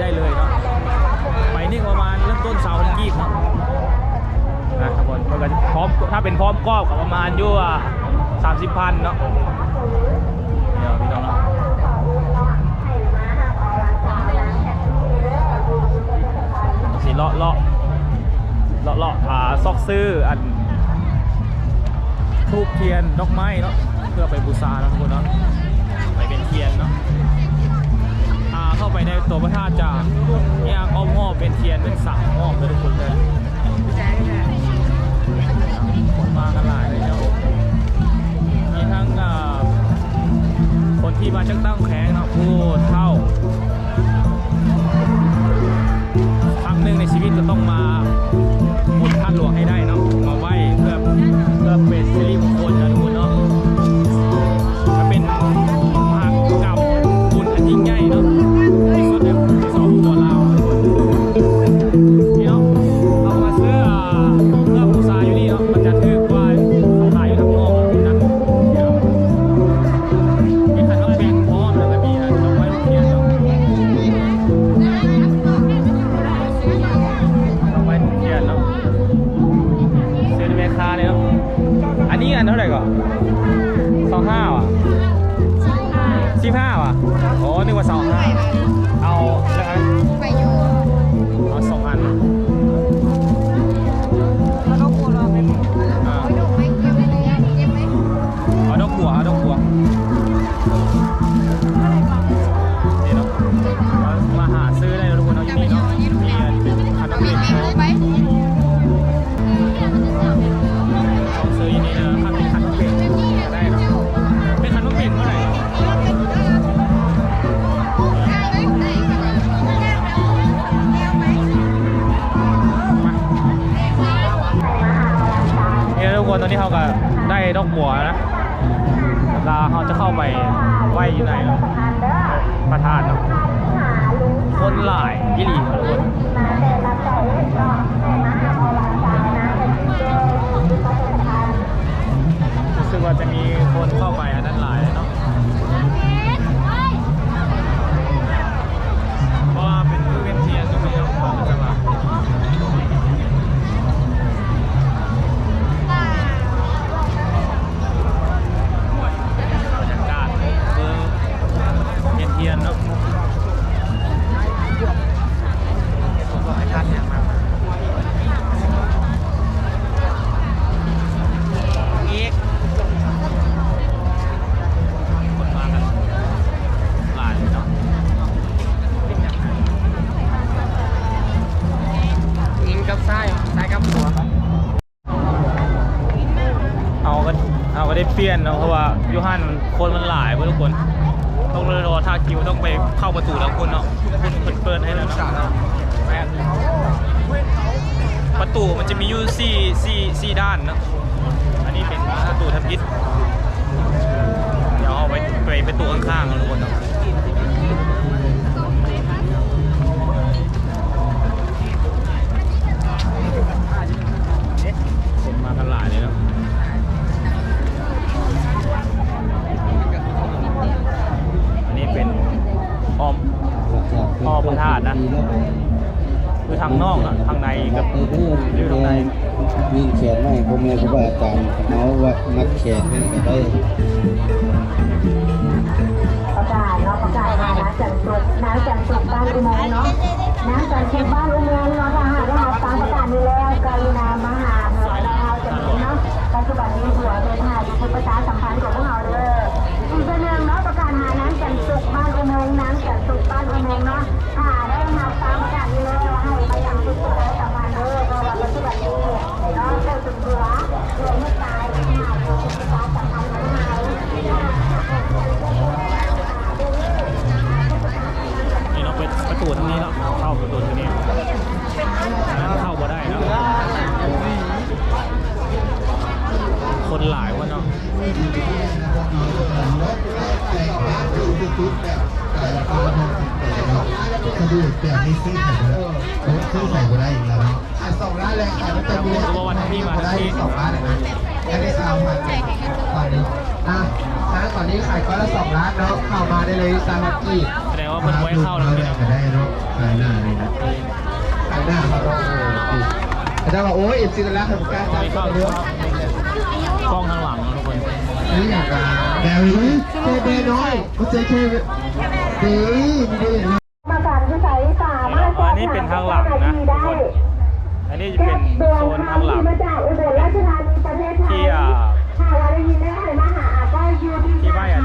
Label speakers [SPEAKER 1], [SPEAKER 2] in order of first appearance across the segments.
[SPEAKER 1] ได้เลยเนาะไปนี่ประมาณเริ่มต้นเสาวพันกีบเนะนะคนเพื่อจะพร้อมถ้าเป็นพร้อมกรอบก็ประมาณอยู่สามสิบพันเนาะเดี๋ยวพี่น้องเนาะสีเลาะเลาะเลาะเลาะอ่าซอกซื้ออันทูบเทียนดอกไม้เนาะเพื่อไปบูชาเนาะทุกคนเนาะไปเป็นเทียนเนาะ ในตัวพระธาตุจะแยกอ้อมหอบเป็นเทียนเป็นสามหอบเลยทุกคนเลยคนมากันหลายเลยเนาะมีทั้งคนที่มาจากตั้งแขงนะผู้เท่าาไปไหวอยู่ใน
[SPEAKER 2] ประ
[SPEAKER 1] ธานเนาะคนหลายยี่หลีทุกคนรู้สึกว่าจะมีคนเข้า เปลี่ยนเนาะเพราะว่ายูฮันมันคนมันหลายเว้ยทุกคน ต้องเลยรอท่าคิวต้องไปเข้าประตูแล้วคนเนาะคุณเปิดเปิดให้แล้วเนาะประตูมันจะมีอยู่สี่สี่สี่ด้านเนาะอันนี้เป็นประตูทับยิดเดี๋ยวเอาไว้ไปประตูข้างๆนทุกคนเนาะคนมากันหลายเลยเนาะางนอกอะทางในกับ
[SPEAKER 3] เออเรื่องเรื่องวิ่งแขนไม่พ่อแม่ครูบาอาจารย์เอาว่ามัดแขนนั่นก็ได้
[SPEAKER 4] ประกาศเนาะประกาศหาน้ำจันทร์สุกน้ำจันทร์สุกบ้านอุโมงค์เนาะน้ำจันทร์สุกบ้านอุโมงค์เนาะถ้าหากว่าตามประกาศนี้แล้วกรุณามาหาหน่วยเราจะมีเนาะปัจจุบันนี้หัวเดินหาอยู่คุณประชาสัมพันธ์ของพวกเราเด้ออีกตัวหนึ่งเนาะประกาศหาน้ำจันทร์สุกบ้านอุโมงค์น้ำ นนี่
[SPEAKER 5] ซื้อใส่ไปแล้วโอ้ซื้อใส่ไปได้อีกแล้วขายสองร้านเลยขายมันจะมี
[SPEAKER 1] รู้ว่าวันที่มา
[SPEAKER 5] ได้สองร้านเลยนะยังได้สาวมพันตอนนี้อะร้านตอนนี้ขายก้อนละสองร้านเนาะเข้ามาได้เลยซาฮากิ
[SPEAKER 1] แสดงว่าเพิ่นไว้เข้าแล้วน้อง
[SPEAKER 5] ก็ได้เนาะขายหน้าเลยนะขายหน้าเขาต้องโอ้ยอาจารย์บอกโอ้ยเอ็มซีกันแล้วทำการจ่าย
[SPEAKER 1] เข้า
[SPEAKER 5] เยอะ
[SPEAKER 1] กล้องข้างหลังนะทุกคน
[SPEAKER 5] นี่อยากแบลลี่เจเบน้อยคุณเจเคดีดี
[SPEAKER 1] นี้เป็นทางหลังนะทุกคน อันนี้จะเป็นโซ
[SPEAKER 4] นทาง
[SPEAKER 1] หลั
[SPEAKER 4] งที่อ่าที่ไม่อะ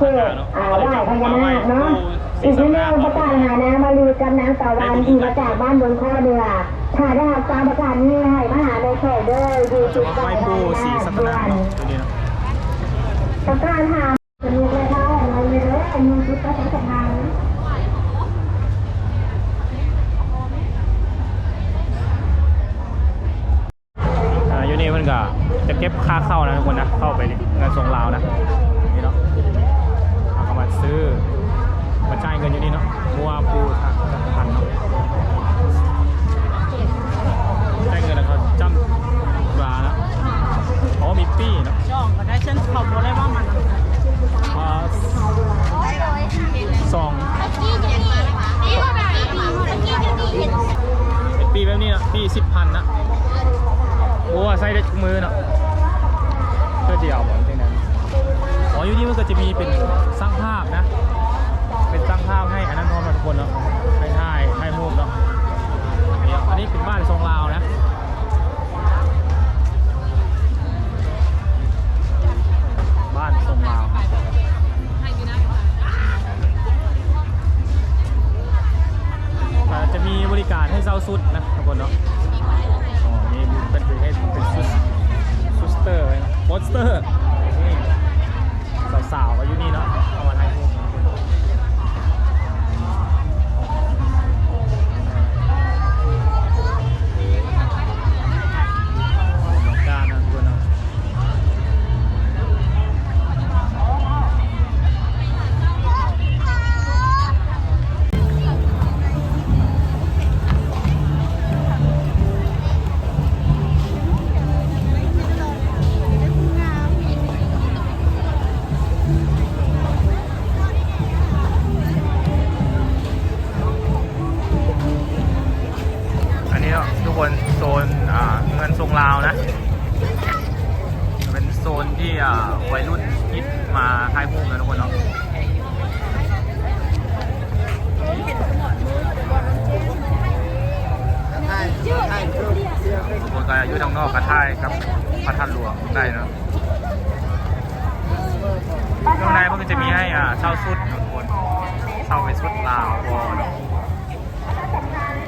[SPEAKER 1] เข้าท
[SPEAKER 4] รง
[SPEAKER 1] ขาหน้าเนาะ
[SPEAKER 4] อ่า
[SPEAKER 1] ก็เลย
[SPEAKER 4] ไหว้พญานาคเนาะอีกที่
[SPEAKER 1] น
[SPEAKER 4] ห
[SPEAKER 1] ห
[SPEAKER 4] นึ่
[SPEAKER 1] น้าง
[SPEAKER 4] ประกาศหานามาลีกับนางตะวันที่มาจากบ้านบนข้อเรือถ้าได้รับการประกาศนี้ให้มหาในเขตเด้ออยู่ติด
[SPEAKER 1] มา
[SPEAKER 4] กับ
[SPEAKER 1] ไว้ปูสีสัตนา
[SPEAKER 4] ประกาศหาจะมีเลยเท่าอะไรเลยเด้อมีชุดประชาสัมพันธ์
[SPEAKER 1] อ่าอยู่นี่มันก็จะเก็บค่าเข้านะทุกคนนะ เข้าไปงานทรงลาวนะนี่เนาะ ซื้อมาจ่ายเงินอยู่นี่เนาะมัวปูทางพันเนาะจ่ายเงินแล้วเขาจำปลาแล้วอ๋อมีปี้เนาะ
[SPEAKER 2] ช่องก็ได้ฉันขอบคุณเลยว่ามัน
[SPEAKER 1] อ่าสองเป็นปีแบบนี้เนาะปีสิบพันนะโอ้ใส่ได้ทุกมือเนาะเพื่อเดียวเหมือนที่นั้น อ๋อยู่นี่มันก็จะมีเป็นสร้างภาพนะ เป็นสร้างภาพให้อันนั้นพร้อมทุกคนเนาะให้ถ่ายให้รูปเนาะอันนี้เป็นบ้านทรงลาวนะ มาถ่ายรูปนะทุกคนเนาะทุกคนก็อยู่ทางนอกกระท่ายกับพระธาตุหลวงได้เนาะข้างในมันก็จะมีให้อ่าเช่าชุดทุกคนเช่าเป็นชุดลาววอเนาะ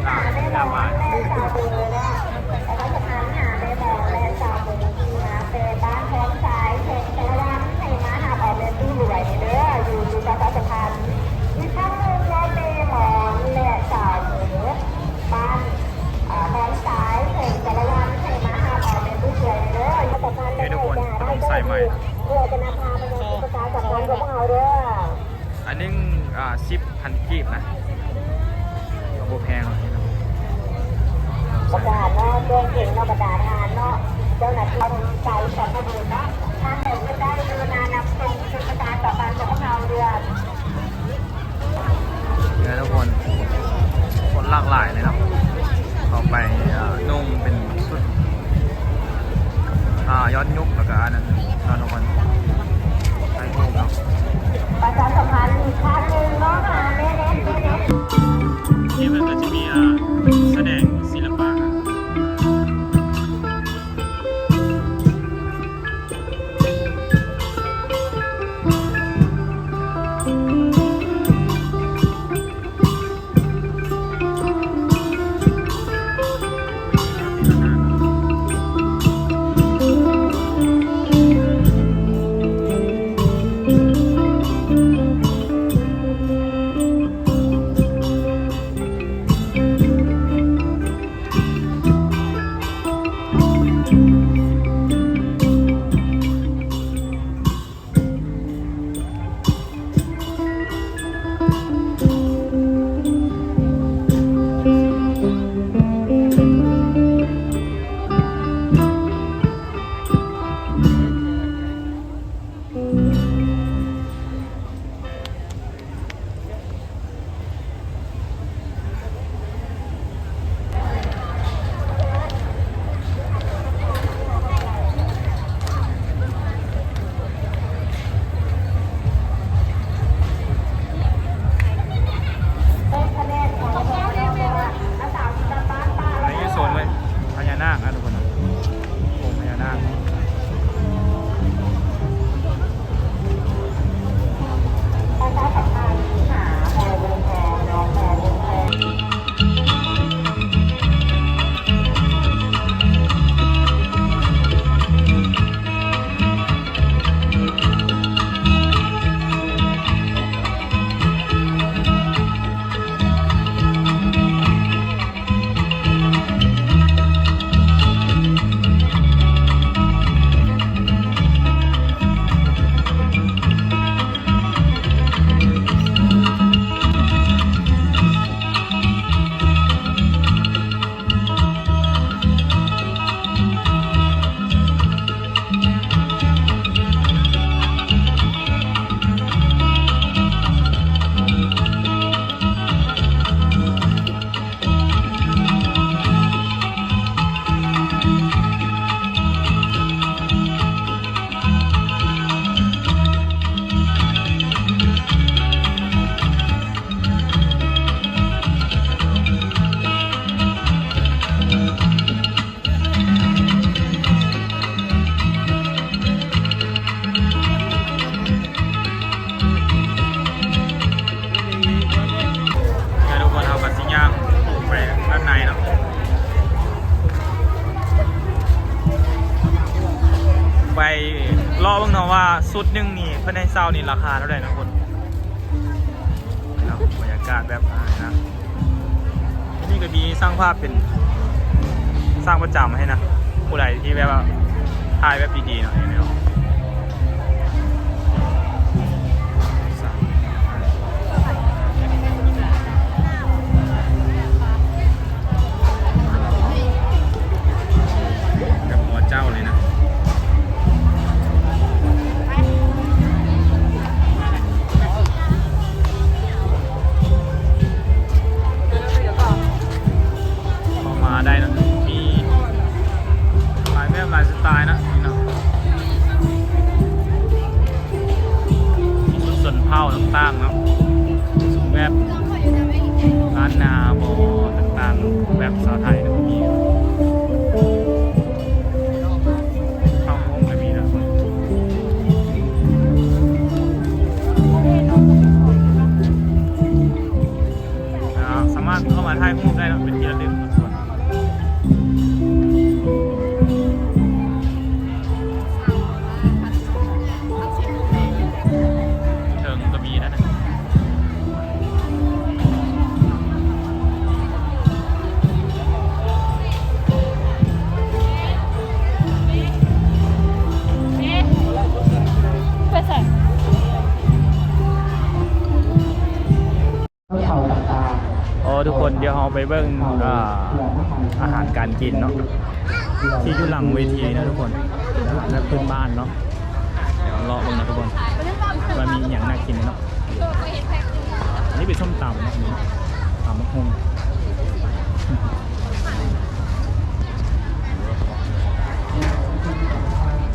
[SPEAKER 1] อ่าหน้าบ้า นอ อนยุกแล้วก็อัน
[SPEAKER 4] นั้นตอน
[SPEAKER 1] นวันไทยโลกเนาะป
[SPEAKER 4] ระชาสัมพันธ์อีกครั้งหนึ่งเนาะค่ะ รอ
[SPEAKER 1] บ้างเนาะว่าสุดหนึ่งนี่เพื่อนให้เศร้านี่ราคาเท่าไหร่นะคนครับรรยากาศแบบนี้นะนี่ก็มีสร้างภาพเป็นสร้างประจำให้นะผู้ใดที่แบบถ่ายแบบดีๆหน่อยนะครัเจ้าเลยนะ ไปเบิ่งอ่าอาหารการกินเนาะที่อยู่หลังเวทีนะทุกคนอาหารแบบพื้นบ้านเนาะเดี๋ยวรอเบิ่งนะทุกคนว่ามีอย่างน่ากินเนาะอันนี่เป็นส้มตำนะตำมะฮง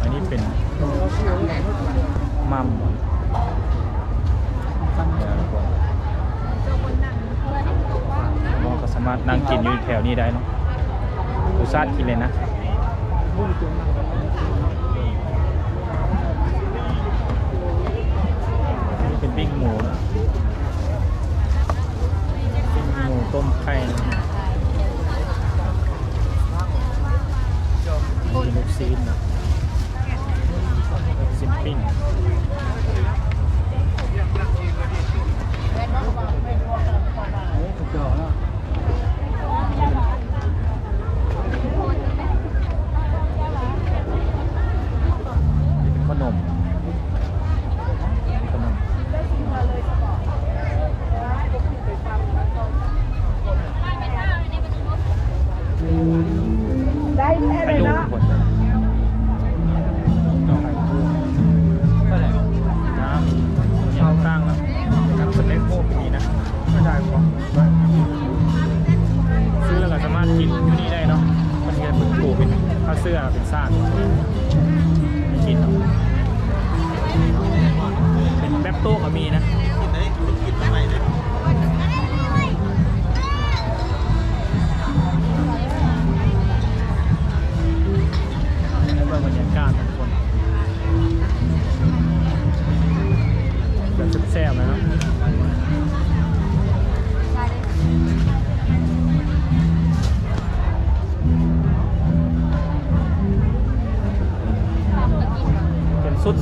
[SPEAKER 1] อันนี้เป็นมัมเดี๋ยวทุกคน เราก็สามารถนั่งกินอยู่แถวนี้ได้เนาะดูซาดกินเลยนะนี่เป็นปิ้งหมูนะหมูต้มไข่ลูกซีนนะ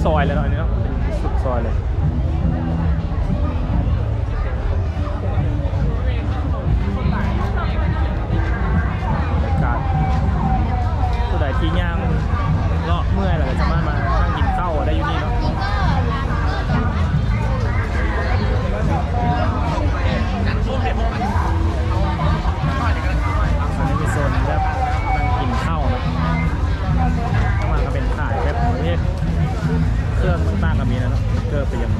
[SPEAKER 1] ซอยเลยเนาะอันนี้เนาะเป็นสุดซอยเลย กอร์ไปยัง